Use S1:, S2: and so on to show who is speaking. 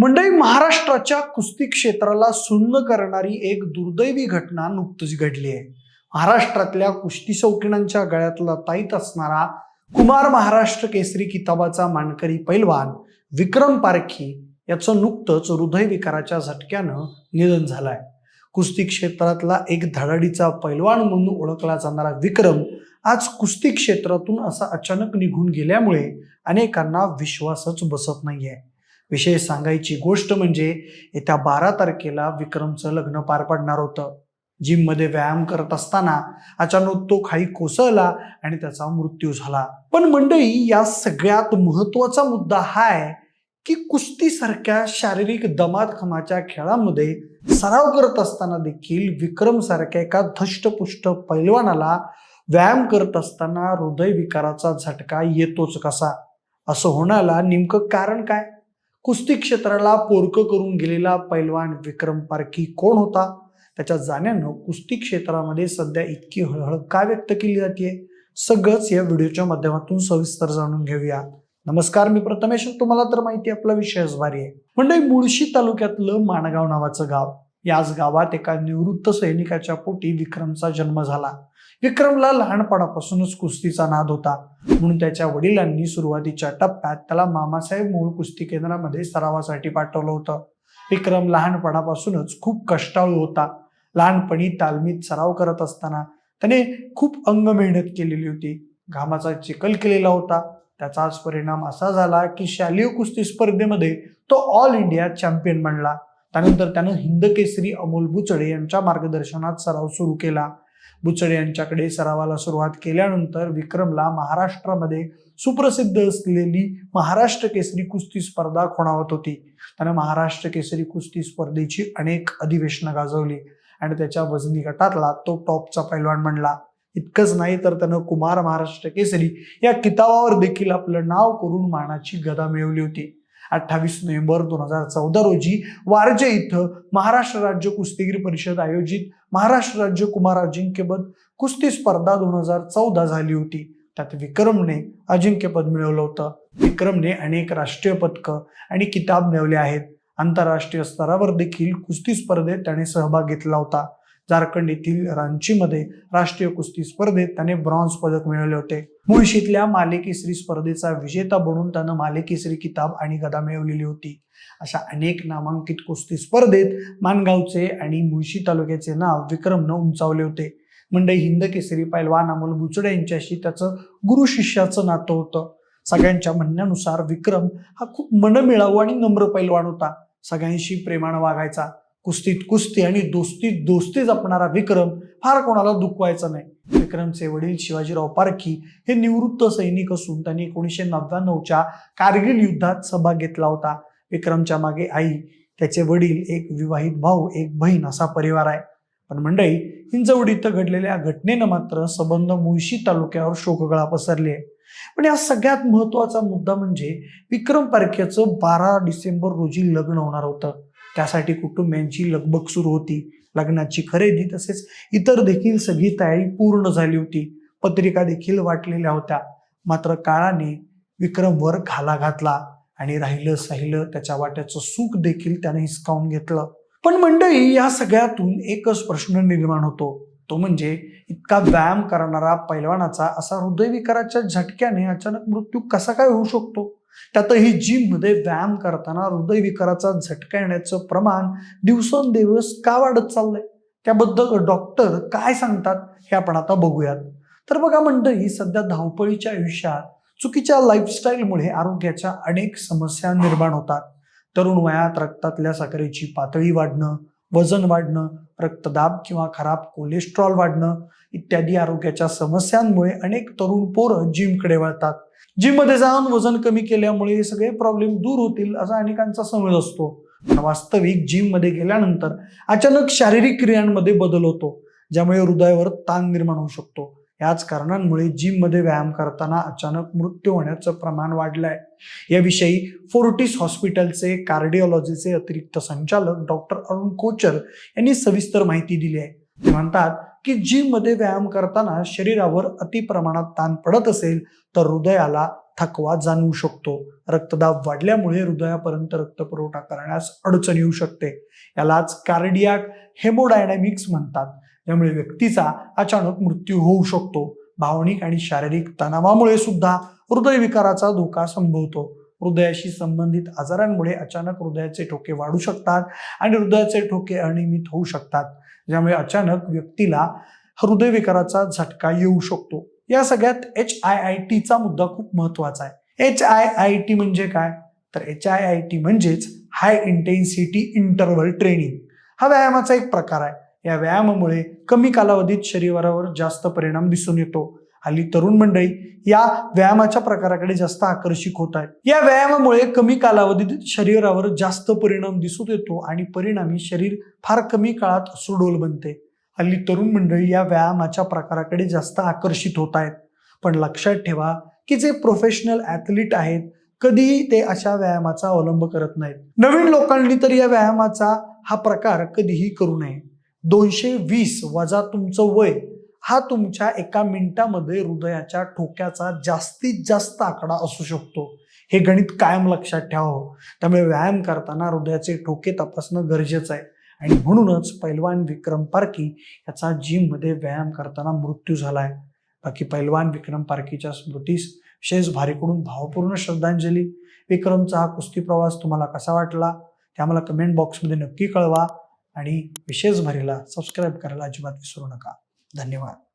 S1: मंडळी महाराष्ट्राच्या कुस्ती क्षेत्राला सुन्न करणारी एक दुर्दैवी घटना नुकतीच घडली आहे. महाराष्ट्रातल्या कुस्ती शौकीनांच्या गळ्यातला ताईत असणारा कुमार महाराष्ट्र केसरी किताबाचा मानकरी पैलवान विक्रम पारखी याचं नुकतंच हृदयविकाराच्या झटक्यानं निधन झालंय. कुस्ती क्षेत्रातला एक धडाडीचा पैलवान म्हणून ओळखला जाणारा विक्रम आज कुस्ती क्षेत्रातून असा अचानक निघून गेल्यामुळे अनेकांना विश्वासच बसत नाहीये. विषय सांगायची गोष्ट म्हणजे येत्या बारा तारखेला विक्रमचं लग्न पार पडणार होतं. जिममध्ये व्यायाम करत असताना अचानक तो खाई कोसळला आणि त्याचा मृत्यू झाला. पण मंडळी या सगळ्यात महत्त्वाचा मुद्दा हा आहे की कुस्तीसारख्या शारीरिक दमादखमाच्या खेळामध्ये सराव करत असताना देखील विक्रम सारख्या एका धष्टपुष्ट पैलवानाला व्यायाम करत असताना हृदयविकाराचा झटका येतोच कसा? असं होण्याला नेमकं कारण काय? कुस्ती क्षेत्राला पोरकं करून गेलेला पैलवान विक्रम पारखी कोण होता? त्याच्या जाण्यानं कुस्ती क्षेत्रामध्ये सध्या इतकी हळहळ का व्यक्त केली जाते सगळंच या व्हिडिओच्या माध्यमातून सविस्तर जाणून घेऊया. नमस्कार मी प्रथमेश. तुम्हाला तर माहिती आपला विषयच भारी आहे. म्हणजे मुळशी तालुक्यातलं माणगाव नावाचं गाव. याच गावात एका निवृत्त सैनिकाच्या पोटी विक्रमचा जन्म झाला. विक्रमला लहानपणापासूनच कुस्तीचा नाद होता. म्हणून त्याच्या वडिलांनी सुरुवातीच्या टप्प्यात त्याला मामासाहेब मूळ कुस्ती केंद्रामध्ये सरावासाठी पाठवलं होतं. विक्रम लहानपणापासूनच खूप कष्टाळू होता. लहानपणी तालमीत सराव करत असताना त्याने खूप अंग मेहनत केलेली होती. घामाचा चिखल केलेला होता. त्याचाच परिणाम असा झाला की शालेय कुस्ती स्पर्धेमध्ये तो ऑल इंडिया चॅम्पियन बनला. त्यानंतर त्यानं हिंद केसरी अमोल बुचडे यांच्या मार्गदर्शनात सराव सुरू केला. बुचडे यांच्याकडे सरावाला सुरुवात केल्यानंतर विक्रमला महाराष्ट्रामध्ये सुप्रसिद्ध असलेली महाराष्ट्र केसरी कुस्ती स्पर्धा खुणावत होती. त्यानं महाराष्ट्र केसरी कुस्ती स्पर्धेची अनेक अधिवेशनं गाजवली आणि त्याच्या वजनी गटातला तो टॉपचा पैलवान म्हणला इतकंच नाही तर त्यानं कुमार महाराष्ट्र केसरी या किताबावर देखील आपलं नाव करून मानाची गदा मिळवली होती. अठ्ठावीस नोव्हेंबर दोन हजार चौदा रोजी वारजे इथं महाराष्ट्र राज्य कुस्तीगीर परिषद आयोजित महाराष्ट्र राज्य कुमार अजिंक्यपद कुस्ती स्पर्धा दोन हजार चौदा झाली होती. त्यात विक्रमने अजिंक्यपद मिळवलं होतं. विक्रमने अनेक राष्ट्रीय पदकं आणि किताब मिळवले आहेत. आंतरराष्ट्रीय स्तरावर देखील कुस्ती स्पर्धेत त्याने सहभाग घेतला होता. झारखंड येथील रांचीमध्ये राष्ट्रीय कुस्ती स्पर्धेत त्याने ब्रॉन्झ पदक मिळवले होते. मुळशीतल्या मालेकेसरी स्पर्धेचा विजेता बनून त्यानं मालेकेसरी किताब आणि गदा मिळवलेली होती. अशा अनेक नामांकित कुस्ती स्पर्धेत मानगावचे आणि मुळशी तालुक्याचे नाव विक्रमनं उंचावले होते. म्हणजे हिंद केसरी पैलवान अमोल बुचडे यांच्याशी त्याचं गुरु शिष्याचं नातं होतं. सगळ्यांच्या म्हणण्यानुसार विक्रम हा खूप मनमिळावू आणि नम्र पैलवान होता. सगळ्यांशी प्रेमानं वागायचा. कुस्तीत कुस्ती आणि दोस्तीत दोस्ती जपणारा विक्रम फार कोणाला दुखवायचा नाही. विक्रमचे वडील शिवाजीराव पारखी हे निवृत्त सैनिक असून त्यांनी एकोणीसशे नव्याण्णवच्या कारगिल युद्धात सहभाग घेतला होता. विक्रमच्या मागे आई त्याचे वडील एक विवाहित भाऊ एक बहीण असा परिवार आहे. पण मंडळी हिंजवडी इथं घडलेल्या घटनेनं मात्र संबंध मुळशी तालुक्यावर शोकगळा पसरली आहे. पण या सगळ्यात महत्त्वाचा मुद्दा म्हणजे विक्रम पारखेचं बारा डिसेंबर रोजी लग्न होणार होतं. त्यासाठी कुटुंबियांची लगबग सुरू होती. लग्नाची खरेदी तसेच इतर देखील सगळी तयारी पूर्ण झाली होती. पत्रिका देखील वाटलेल्या होत्या. मात्र काळाने विक्रमवर घाला घातला आणि राहिलं साहिलं त्याच्या वाट्याचं सुख देखील त्याने हिसकावून घेतलं. पण मंडळी या सगळ्यातून एकच प्रश्न निर्माण होतो. तो म्हणजे इतका व्यायाम करणारा पैलवानाचा असा हृदयविकाराच्या झटक्याने अचानक मृत्यू कसा काय होऊ शकतो? त्यातही जिममध्ये व्यायाम करताना हृदयविकाराचा झटका येण्याचं प्रमाण दिवसेंदिवस का वाढत चाललंय? त्याबद्दल डॉक्टर काय सांगतात हे आपण आता बघूयात. तर बघा मंडळी सध्या धावपळीच्या आयुष्यात चुकीच्या लाईफस्टाईलमुळे आरोग्याच्या अनेक समस्या निर्माण होतात. तरुण वयात रक्तातल्या साखरेची पातळी वाढणं वजन वाढणं रक्तदाब किंवा खराब कोलेस्ट्रॉल वाढणं इत्यादी आरोग्याच्या समस्यांमुळे अनेक तरुण पोरं जिमकडे वळतात. जिममध्ये जाऊन वजन कमी केल्यामुळे हे सगळे प्रॉब्लेम दूर होतील असा अनेकांचा समज असतो. पण वास्तविक जिममध्ये गेल्यानंतर अचानक शारीरिक क्रियांमध्ये बदल होतो ज्यामुळे हृदयावर ताण निर्माण होऊ शकतो. याच कारणांमुळे जिममध्ये व्यायाम करताना अचानक मृत्यू होण्याचं प्रमाण वाढलं आहे याविषयी फोर्टिस हॉस्पिटलचे कार्डिओलॉजीचे अतिरिक्त संचालक डॉक्टर अरुण कोचर यांनी सविस्तर माहिती दिली आहे. ते म्हणतात की जिममध्ये व्यायाम करताना शरीरावर अति प्रमाणात ताण पडत असेल तर हृदयाला थकवा जाणवू शकतो. रक्तदाब वाढल्यामुळे हृदयापर्यंत रक्तपुरवठा करण्यास अडचण येऊ शकते. यालाच कार्डियाक हेमोडायनॅमिक्स म्हणतात. त्यामुळे व्यक्तीचा अचानक मृत्यू होऊ शकतो. भावनिक आणि शारीरिक तणावामुळे सुद्धा हृदयविकाराचा धोका संभवतो. हृदयाशी संबंधित आजारांमुळे अचानक हृदयाचे ठोके वाढू शकतात आणि हृदयाचे ठोके अनियमित होऊ शकतात. ज्यामुळे अचानक व्यक्तीला हृदयविकाराचा झटका येऊ शकतो. या सगळ्यात एच आय आय टीचा मुद्दा खूप महत्त्वाचा आहे. एच आय आय टी म्हणजे काय? तर एच आय आय टी म्हणजेच हाय इंटेन्सिटी इंटरव्हल ट्रेनिंग हा व्यायामाचा एक प्रकार आहे. या व्यायामामुळे कमी कालावधीत शरीरावर जास्त परिणाम दिसून येतो. हल्ली तरुण मंडळी या व्यायामाच्या प्रकाराकडे जास्त आकर्षित होत आहेत. या व्यायामामुळे कमी कालावधीत शरीरावर जास्त परिणाम दिसून येतो आणि परिणामी शरीर फार कमी काळात सुडोल बनते. हल्ली तरुण मंडळी या व्यायामाच्या प्रकाराकडे जास्त आकर्षित होत आहेत. पण लक्षात ठेवा की जे प्रोफेशनल ॲथलीट आहेत कधीही ते अशा व्यायामाचा अवलंब करत नाहीत. नवीन लोकांनी तर या व्यायामाचा हा प्रकार कधीही करू नये. दोनशे वीस वजा तुमचं वय हा तुमच्या एका मिनिटामध्ये हृदयाच्या ठोक्याचा जास्तीत जास्त आकडा असू शकतो. हे गणित कायम लक्षात ठेवावं. त्यामुळे व्यायाम करताना हृदयाचे ठोके तपासणं गरजेचं आहे. आणि म्हणूनच पैलवान विक्रम पारखी याचा जिममध्ये व्यायाम करताना मृत्यू झाला आहे बाकी पैलवान विक्रम पारखीच्या स्मृतीस विशेष भारीकडून भावपूर्ण श्रद्धांजली. विक्रमचा हा कुस्ती प्रवास तुम्हाला कसा वाटला? ते आम्हाला कमेंट बॉक्समध्ये नक्की कळवा. आणि विशेष भारीला सबस्क्राईब करायला अजिबात विसरू नका. धन्यवाद.